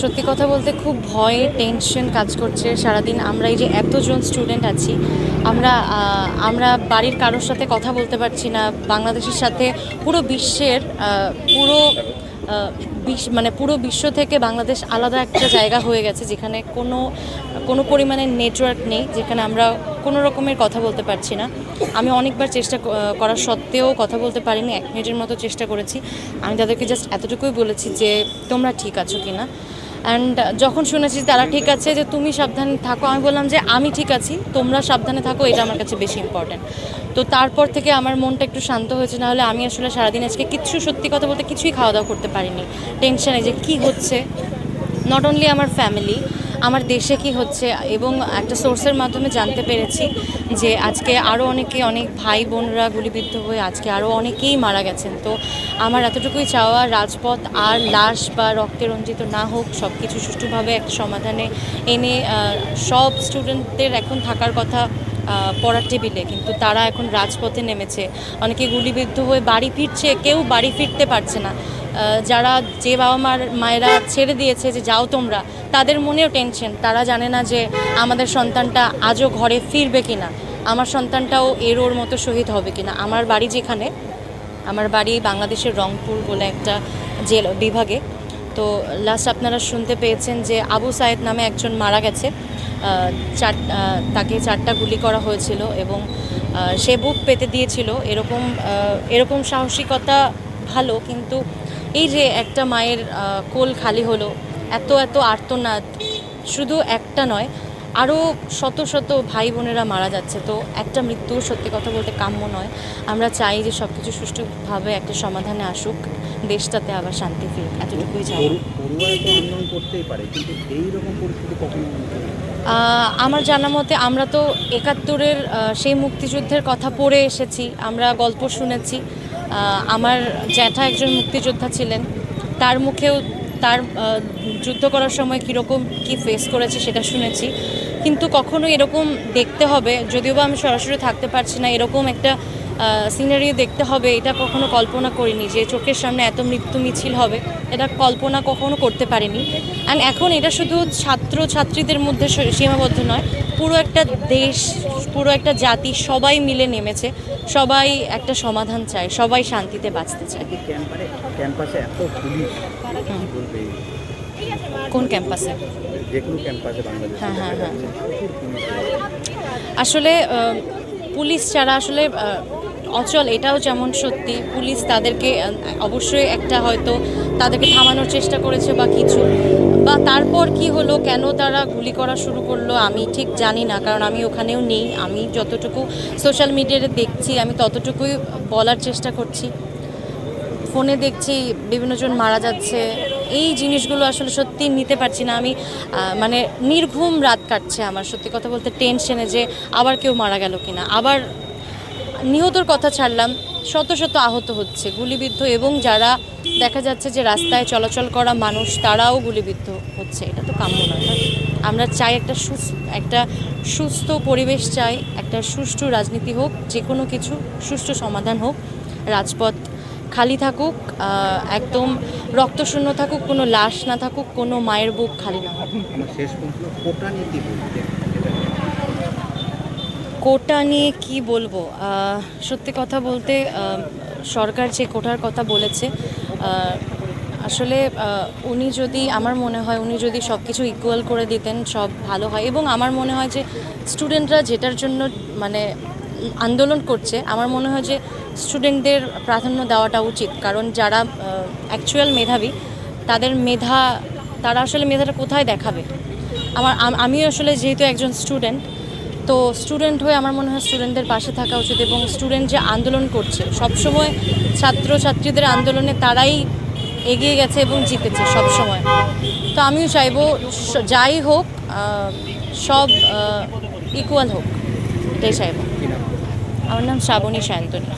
সত্যি কথা বলতে খুব ভয় টেনশন কাজ করছে সারাদিন। আমরা এই যে এতজন স্টুডেন্ট আছি, আমরা আমরা বাড়ির কারোর সাথে কথা বলতে পারছি না। বাংলাদেশের সাথে পুরো বিশ্বের পুরো মানে পুরো বিশ্ব থেকে বাংলাদেশ আলাদা একটা জায়গা হয়ে গেছে, যেখানে কোনো কোনো পরিমাণে নেটওয়ার্ক নেই, যেখানে আমরা কোনো রকমের কথা বলতে পারছি না। আমি অনেকবার চেষ্টা করা সত্ত্বেও কথা বলতে পারিনি, এক মিনিটের মতো চেষ্টা করেছি। আমি তাদেরকে জাস্ট এতটুকুই বলেছি যে তোমরা ঠিক আছো কি না অ্যান্ড যখন শুনেছি তারা ঠিক আছে যে তুমি সাবধানে থাকো, আমি বললাম যে আমি ঠিক আছি, তোমরা সাবধানে থাকো, এটা আমার কাছে বেশি ইম্পর্ট্যান্ট তো তারপর থেকে আমার মনটা একটু শান্ত হয়েছে, নাহলে আমি আসলে সারাদিন আজকে কিছু সত্যি কথা বলতে কিছুই খাওয়া দাওয়া করতে পারিনি। টেনশানে যে কি হচ্ছে? নট অনলি আমার ফ্যামিলি আমার দেশে কি হচ্ছে এবং একটা সোর্সের মাধ্যমে জানতে পেরেছি যে আজকে আরও অনেকে, অনেক ভাই বোনরা গুলিবিদ্ধ হয়ে আজকে আরও অনেকেই মারা গেছেন। তো আমার এতটুকুই চাওয়া রাজপথ আর লাশ বা রক্তে রঞ্জিত না হোক সব কিছু সুষ্ঠুভাবে একটা সমাধানে এনে সব স্টুডেন্টদের এখন থাকার কথা পড়ার টেবিলে। কিন্তু তারা এখন রাজপথে নেমেছে। অনেকে গুলিবিদ্ধ হয়ে বাড়ি ফিরছে, কেউ বাড়ি ফিরতে পারছে না। যারা যে বাবা মার, মায়েরা ছেড়ে দিয়েছে যে যাও তোমরা, তাদের মনেও টেনশন তারা জানে না যে আমাদের সন্তানটা আজও ঘরে ফিরবে কি না আমার সন্তানটাও এর ওর মতো শহীদ হবে কি না আমার বাড়ি যেখানে, আমার বাড়ি বাংলাদেশের রংপুর বলে একটা জেলা, বিভাগে। তো লাস্ট আপনারা শুনতে পেয়েছেন যে আবু সায়েদ নামে একজন মারা গেছে। চার তাকে চারটা গুলি করা হয়েছিল এবং সে বুক পেতে দিয়েছিল। এরকম এরকম সাহসিকতা ভালো, কিন্তু এই যে একটা মায়ের কোল খালি হলো এত এত আর্তনাদ শুধু একটা নয় আরও শত শত ভাই বোনেরা মারা যাচ্ছে। তো একটা মৃত্যু সত্যি কথা বলতে কাম্য নয়। আমরা চাই যে সব কিছু সুষ্ঠুভাবে একটা সমাধানে আসুক দেশটাতে আবার শান্তি ফিরুক এতটুকুই চাই আমার জানা মতে আমরা তো একাত্তরের সেই মুক্তিযুদ্ধের কথা পড়ে এসেছি আমরা গল্প শুনেছি। আমার জ্যাঠা একজন মুক্তিযোদ্ধা ছিলেন। তার মুখেও তার যুদ্ধ করার সময় কীরকম কি ফেস করেছে সেটা শুনেছি। কিন্তু কখনো এরকম দেখতে হবে, যদিও বা আমি সরাসরি থাকতে পারছি না, এরকম একটা সিনারি দেখতে হবে এটা কখনো কল্পনা করিনি যে চোখের সামনে এত মৃত্যু মিছিল হবে এটা কল্পনা কখনো করতে পারিনি। অ্যান্ড এখন এটা শুধু ছাত্র ছাত্রীদের মধ্যে সীমাবদ্ধ নয় পুরো একটা দেশ পুরো একটা জাতি সবাই মিলে নেমেছে সবাই একটা সমাধান চায় সবাই শান্তিতে বাঁচতে চায়। ক্যাম্পাসে এত পুলিশ কোন ক্যাম্পাসে হ্যাঁ, হ্যাঁ, হ্যাঁ। আসলে পুলিশ ছাড়া আসলে অচল, এটাও যেমন সত্যি, পুলিশ তাদেরকে অবশ্যই একটা হয়তো তাদেরকে থামানোর চেষ্টা করেছে বা কিছু। বা তারপর কি হলো, কেন তারা গুলি করা শুরু করল, আমি ঠিক জানি না, কারণ আমি ওখানেও নেই। আমি যতটুকু সোশ্যাল মিডিয়াতে দেখছি, আমি ততটুকুই বলার চেষ্টা করছি। ফোনে দেখছি, বিভিন্নজন মারা যাচ্ছে। এই জিনিসগুলো আসলে সত্যি নিতে পারছি না। আমি মানে নির্ঘুম রাত কাটছে আমার, সত্যি কথা বলতে টেনশনে যে আবার কেউ মারা গেল কিনা। আবার নিহতর কথা ছাড়লাম। শত শত আহত হচ্ছে, গুলিবিদ্ধ এবং যারা দেখা যাচ্ছে যে রাস্তায় চলাচল করা মানুষ, তারাও গুলিবিদ্ধ হচ্ছে। এটা তো কাম্য নয়। আমরা চাই একটা একটা সুস্থ পরিবেশ চাই, একটা সুষ্ঠু রাজনীতি হোক, যে কোনো কিছু, সুষ্ঠু সমাধান হোক, রাজপথ খালি থাকুক একদম রক্তশূন্য থাকুক, কোনো লাশ না থাকুক, কোনো মায়ের বুক খালি না হোক। শেষ কোটা নিয়ে কি বলব? সত্যি কথা বলতে সরকার যে কোটার কথা বলেছে আসলে উনি যদি, আমার মনে হয় উনি যদি সব কিছু ইকুয়াল করে দিতেন, সব ভালো হয়। এবং আমার মনে হয় যে স্টুডেন্টরা যেটার জন্য মানে আন্দোলন করছে, আমার মনে হয় যে স্টুডেন্টদের প্রাধান্য দেওয়াটা উচিত। কারণ যারা অ্যাকচুয়াল মেধাবী, তাদের মেধা, তারা আসলে মেধাটা কোথায় দেখাবে? আমার, আম- আসলে যেহেতু একজন স্টুডেন্ট তো স্টুডেন্ট হয়ে আমার মনে হয় স্টুডেন্টদের পাশে থাকা উচিত এবং স্টুডেন্ট যে আন্দোলন করছে সবসময় ছাত্র ছাত্রীদের আন্দোলনে তারাই এগিয়ে গেছে এবং জিতেছে সব সময় তো আমিও চাইব যাই হোক সব ইকুয়াল হোক এটাই চাইব। আমার নাম শ্রাবণী সায়ন্তনী।